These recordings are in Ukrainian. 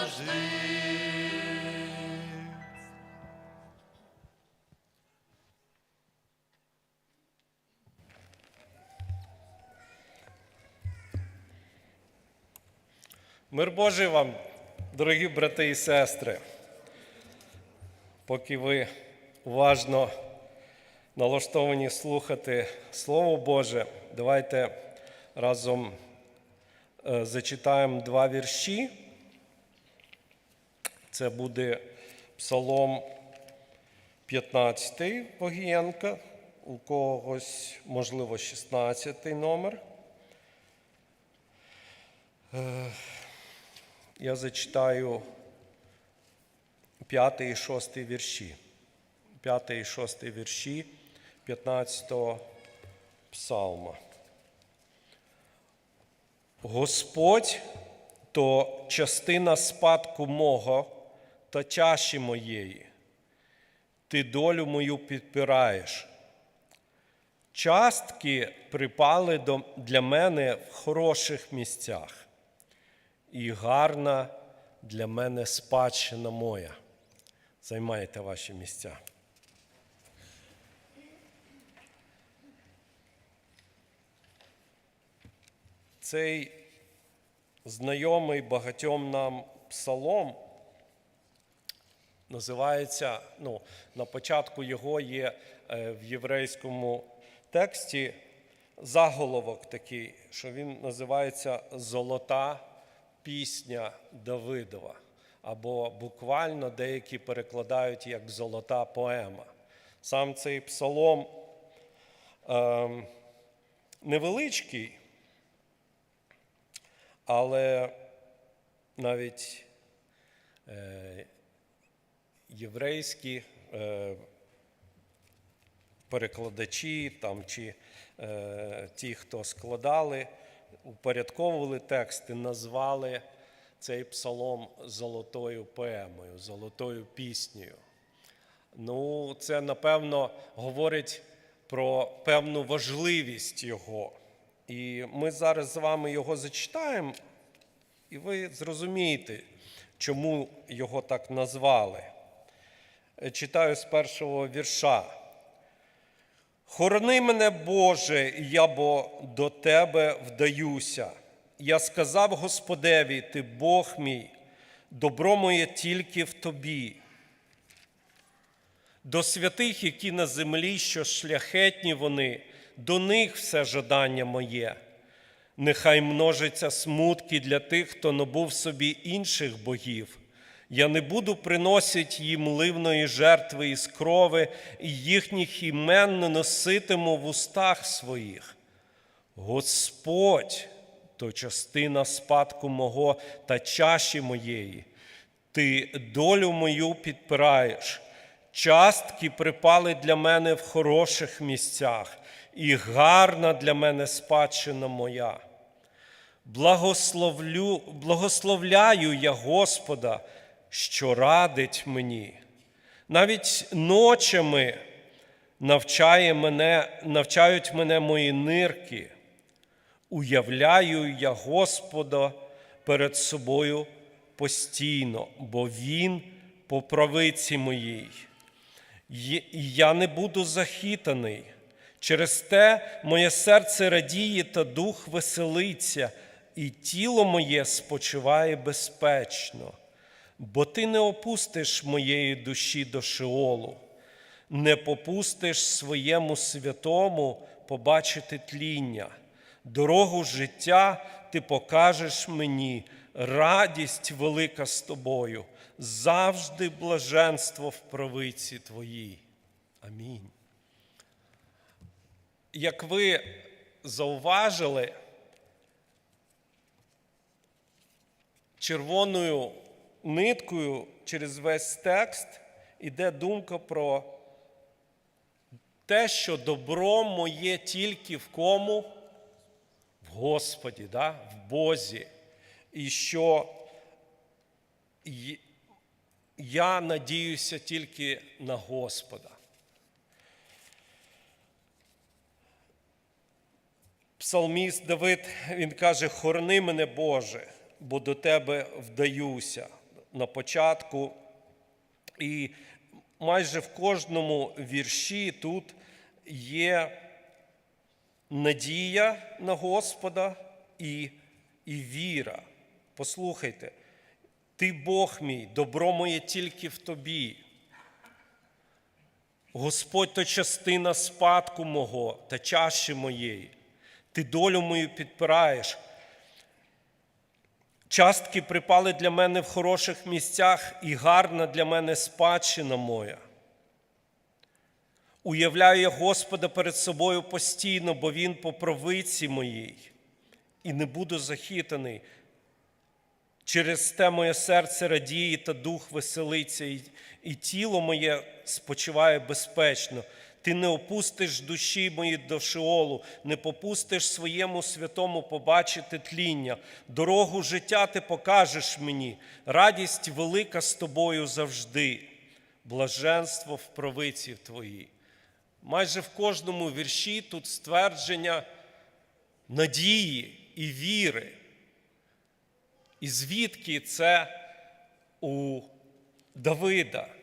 завжди. Мир Божий вам, дорогі брати і сестри. Поки ви уважно налаштовані слухати Слово Боже, давайте разом е, зачитаємо два вірші. Це буде Псалом 15 Погієнка, у когось, можливо, 16 номер. Я зачитаю п'ятий і шостий вірші. П'ятий і шостий вірші 15-го псалма. Господь то частина спадку мого та чаші моєї. Ти долю мою підпираєш. Частки припали до- для мене в хороших місцях і гарна для мене спадщина моя. Займайте ваші місця. Цей знайомий багатьом нам псалом називається, ну, на початку його є е, в єврейському тексті заголовок такий, що він називається Золота пісня Давидова. Або буквально деякі перекладають як золота поема. Сам цей псалом ем, невеличкий, але навіть е, єврейські е, перекладачі там, чи е, ті, хто складали, упорядковували тексти, назвали цей псалом золотою поемою, золотою піснею. Ну, це напевно говорить про певну важливість його. І ми зараз з вами його зачитаємо, і ви зрозумієте, чому його так назвали. Е, Читаю з першого вірша. Хорони мене, Боже, я бо до Тебе вдаюся. Я сказав Господеві, Ти Бог мій, добро моє тільки в Тобі. До святих, які на землі, що шляхетні вони, до них все жадання моє. Нехай множиться смутки для тих, хто набув собі інших богів. Я не буду приносити їм ливної жертви із крови, і їхніх імен не носитиму в устах своїх. Господь то частина спадку мого та чаші моєї. Ти долю мою підпираєш. Частки припали для мене в хороших місцях, і гарна для мене спадщина моя. Благословлю, благословляю я Господа, що радить мені. Навіть ночами навчає мене, навчають мене мої нирки. Уявляю я Господа перед собою постійно, бо Він по правиці моїй. І я не буду захитаний. Через те моє серце радіє та дух веселиться, і тіло моє спочиває безпечно, бо ти не опустиш моєї душі до Шеолу, не попустиш своєму святому побачити тління. Дорогу життя ти покажеш мені, радість велика з тобою, завжди блаженство в правиці твоїй. Амінь. Як ви зауважили, червоною ниткою через весь текст іде думка про те, що добро моє тільки в кому? В Господі, да? в Бозі. І що я надіюся тільки на Господа. Псалміст Давид він каже: Хорони мене, Боже, бо до тебе вдаюся. На початку. І майже в кожному вірші тут є надія на Господа і, і віра. Послухайте, ти Бог мій, добро моє тільки в тобі. Господь то частина спадку мого та чаші моєї. Ти долю мою підпираєш. Частки припали для мене в хороших місцях, і гарна для мене спадщина моя. Уявляю я Господа перед собою постійно, бо Він по провиці моїй, і не буду захитаний. Через те моє серце радіє та дух веселиться, і, тіло моє спочиває безпечно. Ти не опустиш душі мої до Шеолу, не попустиш своєму святому побачити тління. Дорогу життя ти покажеш мені, радість велика з тобою завжди, блаженство в провиці твоїй. Майже в кожному вірші тут ствердження надії і віри. І звідки це у Давида?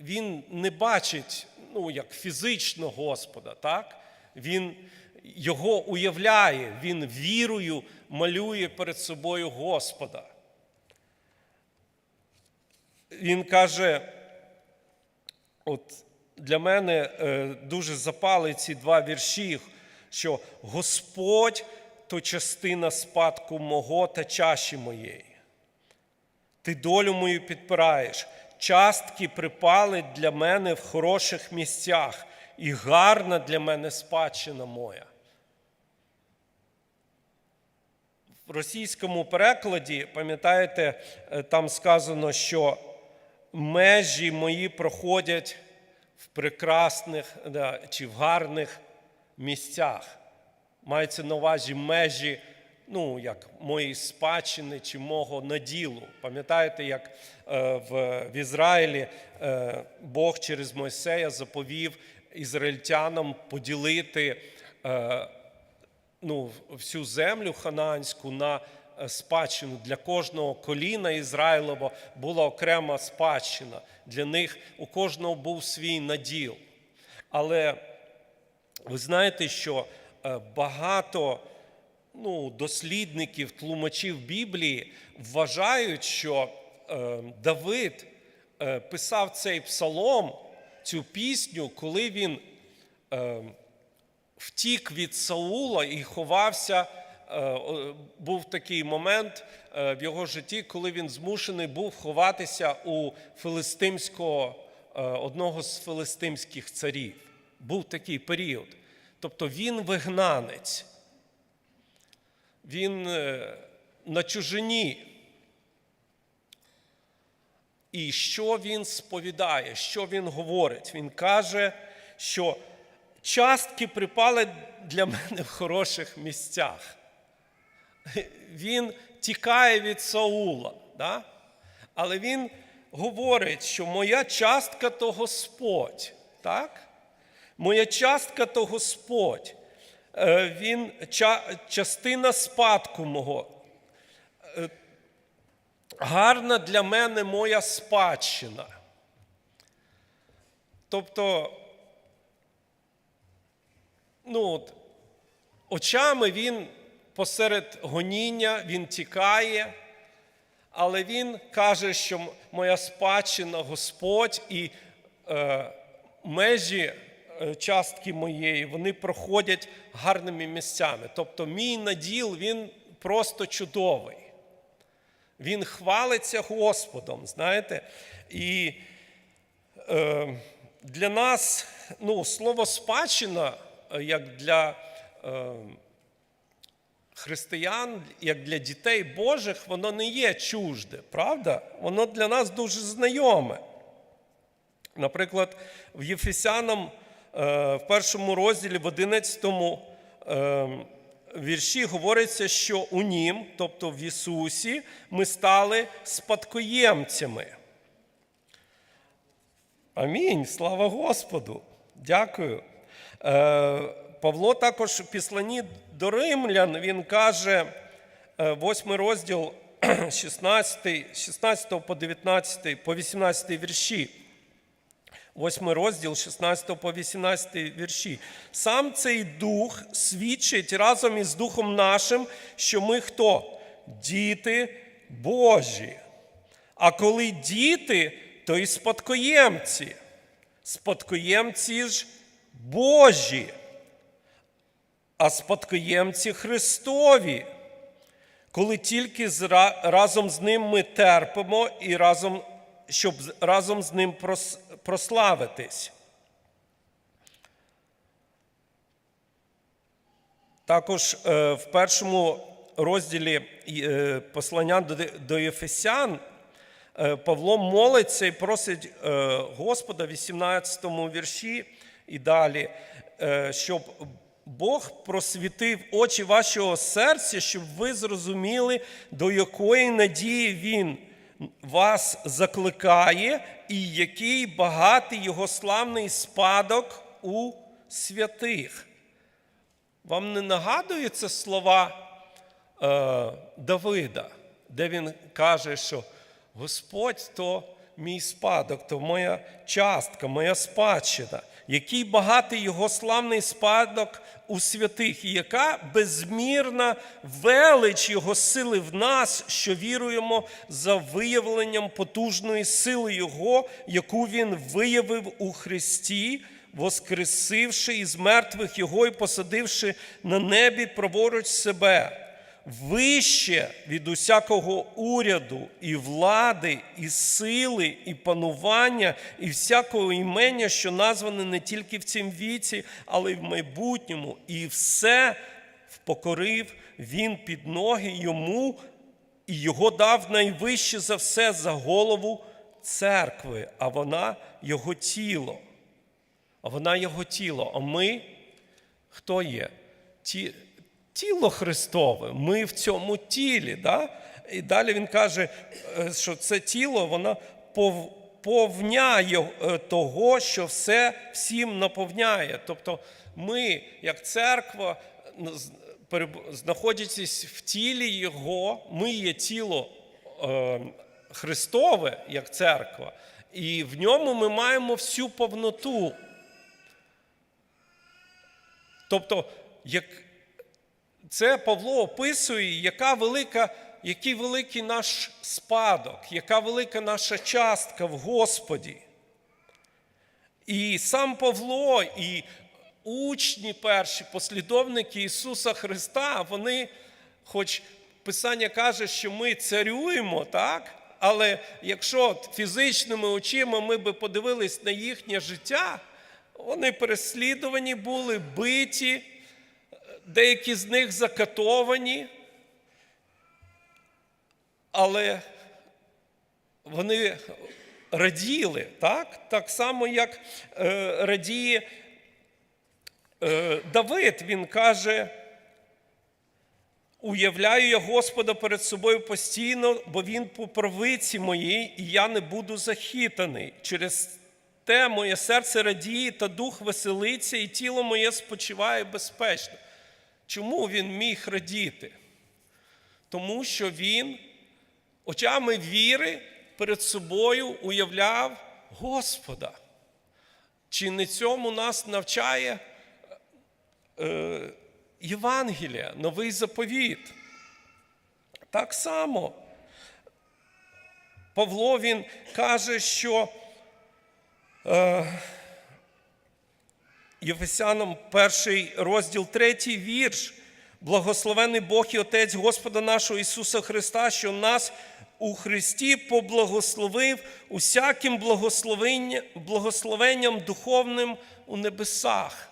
Він не бачить ну, як фізично Господа, так? Він його уявляє, він вірою малює перед собою Господа. Він каже, от для мене е, дуже запали ці два вірші, що Господь то частина спадку мого та чаші моєї. Ти долю мою підпираєш, частки припали для мене в хороших місцях, і гарна для мене спадщина моя. В російському перекладі, пам'ятаєте, е, там сказано, що межі мої проходять в прекрасних чи в гарних місцях. Мається на увазі межі, ну, як моєї спадщини чи мого наділу. Пам'ятаєте, як е, в, Ізраїлі е, Бог через Мойсея заповів ізраїльтянам поділити е, ну, всю землю ханаанську на спадщину. Для кожного коліна Ізраїлова була окрема спадщина. Для них у кожного був свій наділ. Але ви знаєте, що багато ну, дослідників, тлумачів Біблії вважають, що е, Давид е, писав цей псалом, цю пісню, коли він е, втік від Саула і ховався. Е, Був такий момент е, в його житті, коли він змушений був ховатися у филистимського, е, одного з филистимських царів. Був такий період. Тобто він вигнанець, він е, на чужині. І що він сповідає, що він говорить? Він каже, що частки припали для мене в хороших місцях. Він тікає від Саула, да? але він говорить, що моя частка то Господь. так? Моя частка то Господь. Е, Він частина спадку мого. Е, Гарна для мене моя спадщина. Тобто, ну, от, очами він посеред гоніння, він тікає, але він каже, що моя спадщина Господь і е, межі частки моєї, вони проходять гарними місцями. Тобто, мій наділ, він просто чудовий. Він хвалиться Господом, знаєте. І е, для нас ну, слово спадщина, е, як для е, християн, як для дітей Божих, воно не є чужде, правда? Воно для нас дуже знайоме. Наприклад, в Єфесянам е, в першому розділі, в 11 е, вірші говориться, що у Нім, тобто в Ісусі, ми стали спадкоємцями. Амінь. Слава Господу. Дякую. Е, Павло також в післанні до римлян він каже, е, восьмий розділ 16, 16 по 19, по 18 вірші. 8 розділ 16 по 18 вірші. Сам цей дух свідчить разом із духом нашим, що ми хто? Діти Божі. А коли діти, то і спадкоємці. Спадкоємці ж Божі, а спадкоємці Христові. Коли тільки разом з ним ми терпимо і разом, щоб разом з ним прославитись. Також е, в першому розділі е, послання до, Єфесян е, Павло молиться і просить Господа в 18 вірші і далі, щоб Бог просвітив очі вашого серця, щоб ви зрозуміли, до якої надії Він вас закликає, і який багатий його славний спадок у святих. Вам не нагадуються слова е, Давида, де він каже, що Господь то мій спадок, то моя частка, моя спадщина, який багатий його славний спадок у святих, і яка безмірна велич Його сили в нас, що віруємо за виявленням потужної сили Його, яку Він виявив у Христі воскресивши із мертвих Його і посадивши на небі праворуч себе, вище від усякого уряду, і влади, і сили, і панування, і всякого імення, що назване не тільки в цім віці, але й в майбутньому, і все впокорив він під ноги йому, і його дав найвище за все за голову церкви, а вона його тіло. А вона його тіло. А ми хто є? Ті, тіло Христове. Ми в цьому тілі. Да? І далі він каже, е, що це тіло воно повняє е, того, що все всім наповняє. Тобто ми, як церква, знаходячись в тілі Його, ми є тіло е, Христове, як церква, і в ньому ми маємо всю повноту. Тобто, як це Павло описує, яка велика, який великий наш спадок, яка велика наша частка в Господі. І сам Павло, і учні перші, послідовники Ісуса Христа, вони, хоч Писання каже, що ми царюємо, так? Але якщо фізичними очима ми би подивились на їхнє життя, вони переслідувані були, биті, деякі з них закатовані, але вони раділи, так? Так само, як е, радіє е, Давид, він каже. Уявляю я Господа перед собою постійно, бо Він по правиці моїй, і я не буду захитаний. Через те моє серце радіє, та дух веселиться, і тіло моє спочиває безпечно. Чому він міг радіти? Тому що він очами віри перед собою уявляв Господа. Чи не цьому нас навчає е, Євангелія, новий заповіт? Так само Павло він каже, що е, Єфесянам перший розділ, третій вірш. Благословений Бог і Отець Господа нашого Ісуса Христа, що нас у Христі поблагословив усяким благословенням, духовним у небесах.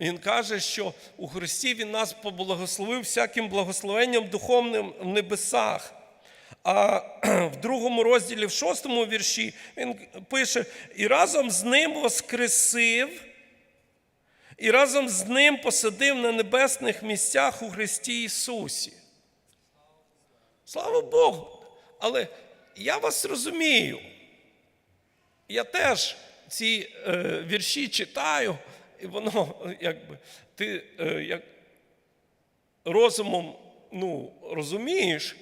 Він каже, що у Христі Він нас поблагословив всяким благословенням духовним в небесах. А в другому розділі, в шостому вірші, він пише: і разом з ним воскресив, і разом з ним посадив на небесних місцях у Христі Ісусі. Слава Богу! Але я вас розумію. Я теж ці е, вірші читаю, і воно, якби, ти е, як розумом ну, розумієш,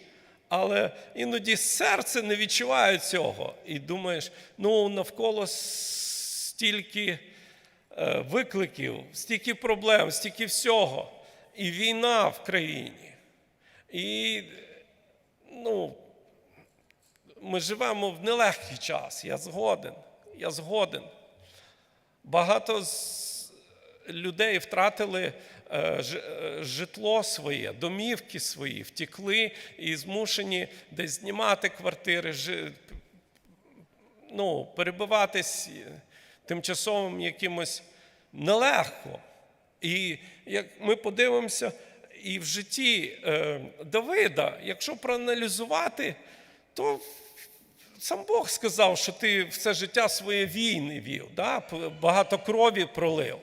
але іноді серце не відчуває цього. І думаєш, ну навколо стільки е, викликів, стільки проблем, стільки всього. І війна в країні. І ну, ми живемо в нелегкий час. Я згоден. Я згоден. Багато з людей втратили житло своє, домівки свої, втекли і змушені десь знімати квартири, ну, перебиватись тимчасовим якимось нелегко. І як ми подивимося, і в житті е, Давида, якщо проаналізувати, то сам Бог сказав, що ти все життя своє війни вів, да? багато крові пролив.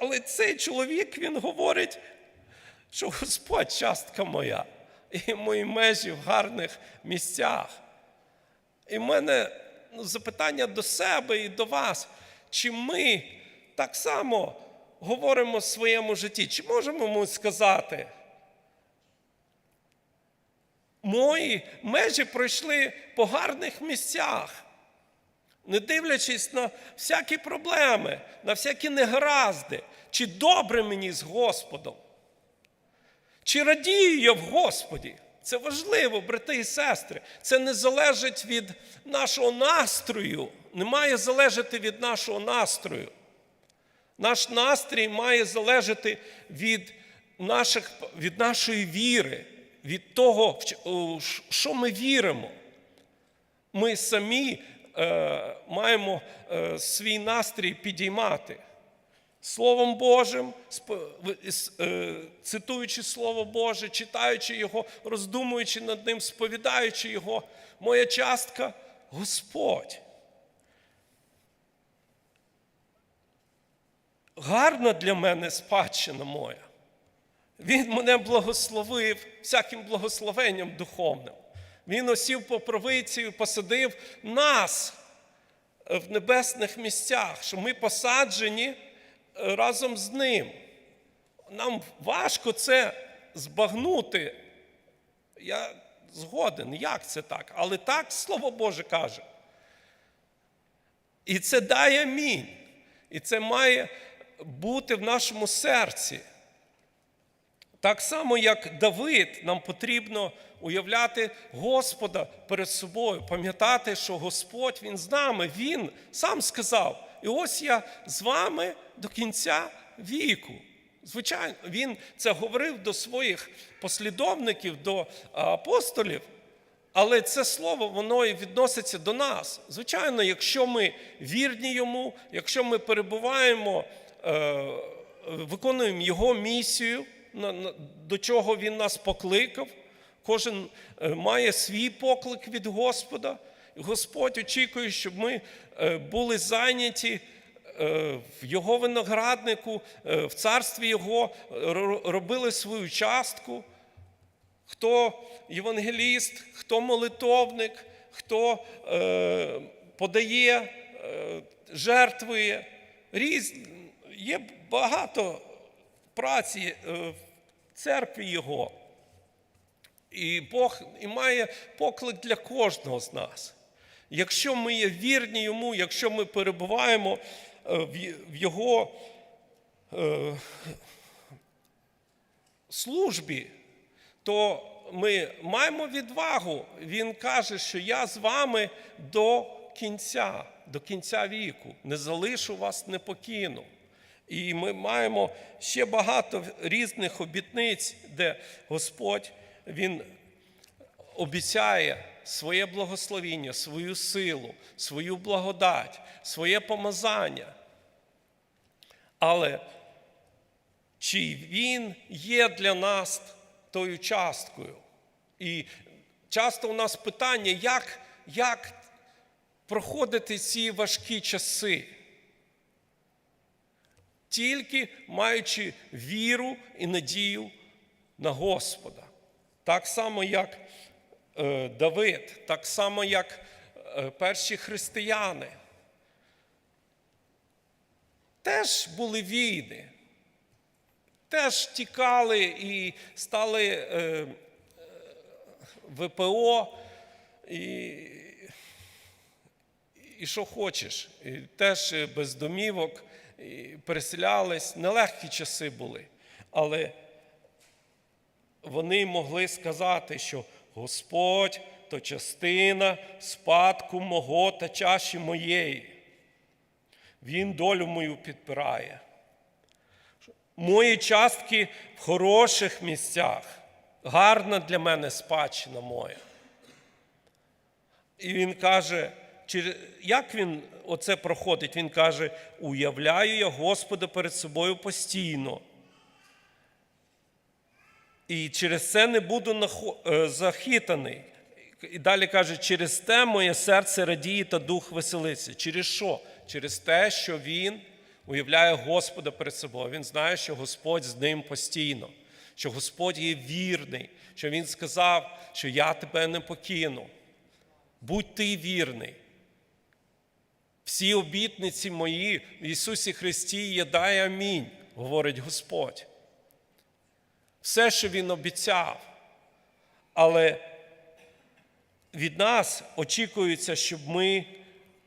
Але цей чоловік він говорить, що Господь частка моя, і мої межі в гарних місцях. І в мене ну, запитання до себе і до вас, чи ми так само говоримо в своєму житті, чи можемо ми сказати, мої межі пройшли по гарних місцях, не дивлячись на всякі проблеми, на всякі негаразди, чи добре мені з Господом, чи радію я в Господі. Це важливо, брати і сестри. Це не залежить від нашого настрою, не має залежати від нашого настрою. Наш настрій має залежати від, наших, від нашої віри, від того, що ми віримо. Ми самі маємо е, свій настрій підіймати. Словом Божим, е, цитуючи Слово Боже, читаючи Його, роздумуючи над ним, сповідаючи Його, моя частка Господь. Гарна для мене спадщина моя. Він мене благословив всяким благословенням духовним. Він осів по провиці і посадив нас в небесних місцях, що ми посаджені е, разом з ним. Нам важко це збагнути. Я згоден, як це так? Але так Слово Боже каже. І це дає амінь. І це має бути в нашому серці. Так само, як Давид, нам потрібно уявляти Господа перед собою, пам'ятати, що Господь Він з нами, Він сам сказав: і ось я з вами до кінця віку. Звичайно, він це говорив до своїх послідовників, до апостолів, але це слово воно і відноситься до нас. Звичайно, якщо ми вірні йому, якщо ми перебуваємо, е, виконуємо його місію, до чого він нас покликав, кожен е, має свій поклик від Господа. Господь очікує, щоб ми е, були зайняті е, в його винограднику, в царстві Його, робили свою частку хто євангеліст, хто молитовник, хто подає, жертвує. Різ... Є багато праці церкві Його. І Бог і має поклик для кожного з нас. Якщо ми є вірні йому, якщо ми перебуваємо е, в Його е, службі, то ми маємо відвагу. Він каже, що я з вами до кінця, до кінця віку. Не залишу вас, не покину. І ми маємо ще багато різних обітниць, де Господь Він обіцяє своє благословіння, свою силу, свою благодать, своє помазання. Але чи він є для нас тою часткою? І часто у нас питання, як, як проходити ці важкі часи? Тільки маючи віру і надію на Господа. Так само, як е, Давид, так само, як е, перші християни. Теж були війни теж тікали і стали е, ВПО і, і що хочеш. І теж без домівок, переселялись. Нелегкі часи були. Але вони могли сказати, що Господь то частина спадку мого та чаші моєї. Він долю мою підпирає. Мої частки в хороших місцях. Гарна для мене спадщина моя. І він каже, як він оце проходить? Він каже: уявляю я Господа перед собою постійно. І через це не буду е, захитаний. І далі каже, через те моє серце радіє та дух веселиться. Через що? Через те, що він уявляє Господа перед собою. Він знає, що Господь з ним постійно, що Господь є вірний, що Він сказав, що я тебе не покину. Будь ти вірний. Всі обітниці мої в Ісусі Христі є дай амінь, говорить Господь. Все, що Він обіцяв. Але від нас очікується, щоб ми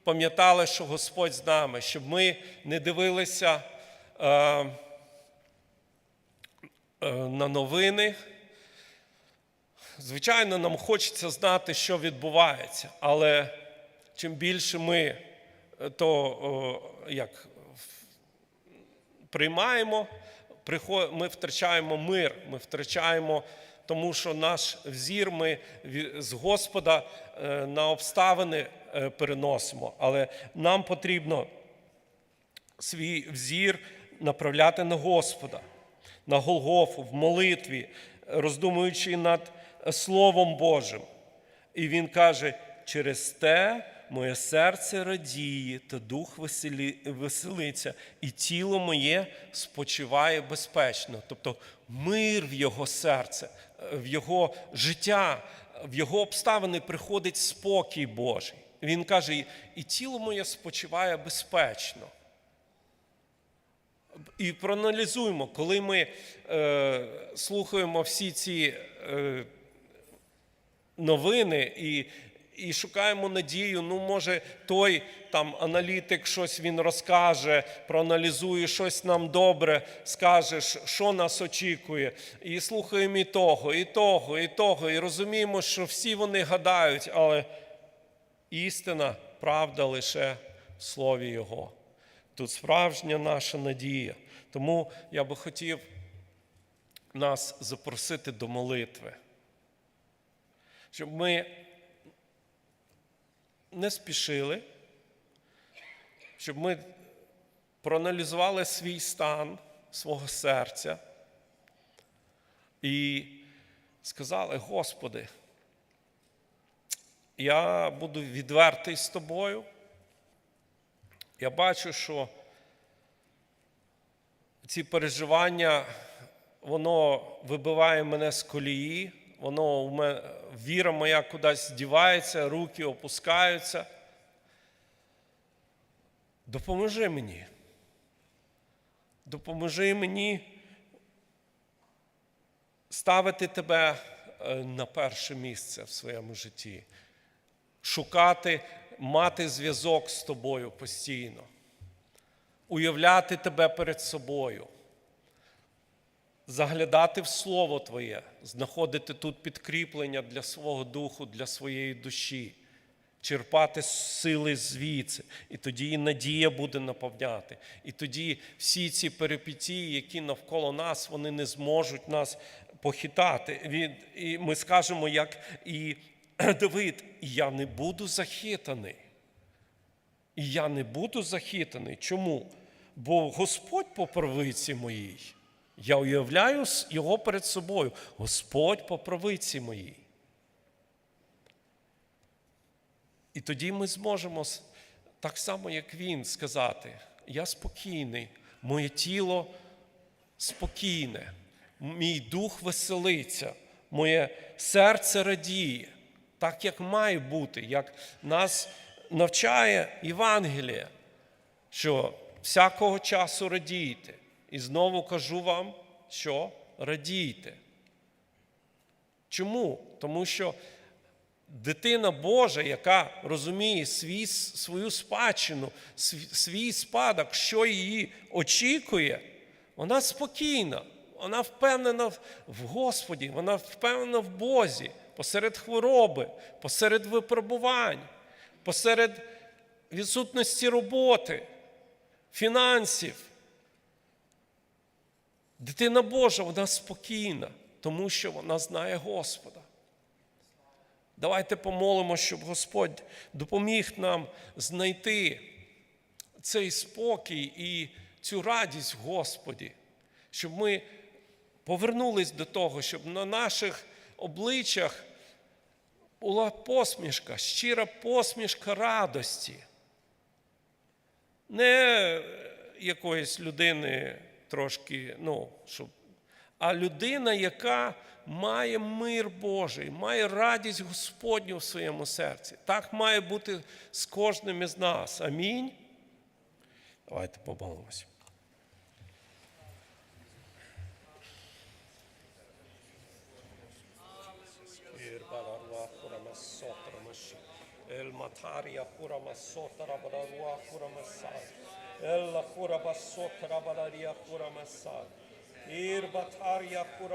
пам'ятали, що Господь з нами, щоб ми не дивилися е, е, на новини. Звичайно, нам хочеться знати, що відбувається, але чим більше ми то як приймаємо, ми втрачаємо мир, ми втрачаємо, тому що наш взір ми з Господа е, на обставини е, переносимо. Але нам потрібно свій взір направляти на Господа, на Голгофу, в молитві, роздумуючи над Словом Божим. І він каже: через те моє серце радіє, та дух веселі, веселиться, і тіло моє спочиває безпечно. Тобто мир в його серце, в його життя, в його обставини приходить спокій Божий. Він каже: «І- і тіло моє спочиває безпечно. І проаналізуємо, коли ми е, слухаємо всі ці е, новини і, і шукаємо надію, ну, може, той там аналітик щось він розкаже, проаналізує щось нам добре, скаже, що нас очікує. І слухаємо і того, і того, і того, і розуміємо, що всі вони гадають, але істина, правда лише в слові Його. Тут справжня наша надія. Тому я би хотів нас запросити до молитви, щоб ми не спішили, щоб ми проаналізували свій стан свого серця і сказали: Господи, я буду відвертий з тобою. Я бачу, що ці переживання, воно вибиває мене з колії, воно віра моя кудись дівається, руки опускаються. Допоможи мені. Допоможи мені ставити тебе е, на перше місце в своєму житті, шукати, мати зв'язок з тобою постійно, уявляти тебе перед собою, заглядати в Слово Твоє, знаходити тут підкріплення для свого духу, для своєї душі, черпати сили звідси. І тоді і надія буде наповняти. І тоді всі ці перипетії, які навколо нас, вони не зможуть нас похитати. І ми скажемо, як і Давид, я не буду захитаний. І я не буду захитаний. Чому? Бо Господь по правиці моїй. Я уявляю його перед собою. Господь по правиці моїй. І тоді ми зможемо так само, як він, сказати: Я спокійний, моє тіло спокійне, мій дух веселиться, моє серце радіє, так як має бути, як нас навчає Євангеліє, що всякого часу радійте. І знову кажу вам, що радійте. Чому? Тому що дитина Божа, яка розуміє свій, свою спадщину, свій, спадок, що її очікує, вона спокійна, вона впевнена в Господі, вона впевнена в Бозі, посеред хвороби, посеред випробувань, посеред відсутності роботи, фінансів. Дитина Божа, вона спокійна, тому що вона знає Господа. Давайте помолимо, щоб Господь допоміг нам знайти цей спокій і цю радість в Господі, щоб ми повернулись до того, щоб на наших обличчях була посмішка, щира посмішка радості. Не якоїсь людини трошки, ну, щоб, а людина, яка має мир Божий, має радість Господню в своєму серці. Так має бути з кожним із нас. Амінь. Давайте помолимося. El mataria pura masotara badarua pura masai. Ella cura basso traballaria cura massal. Ir battaria cura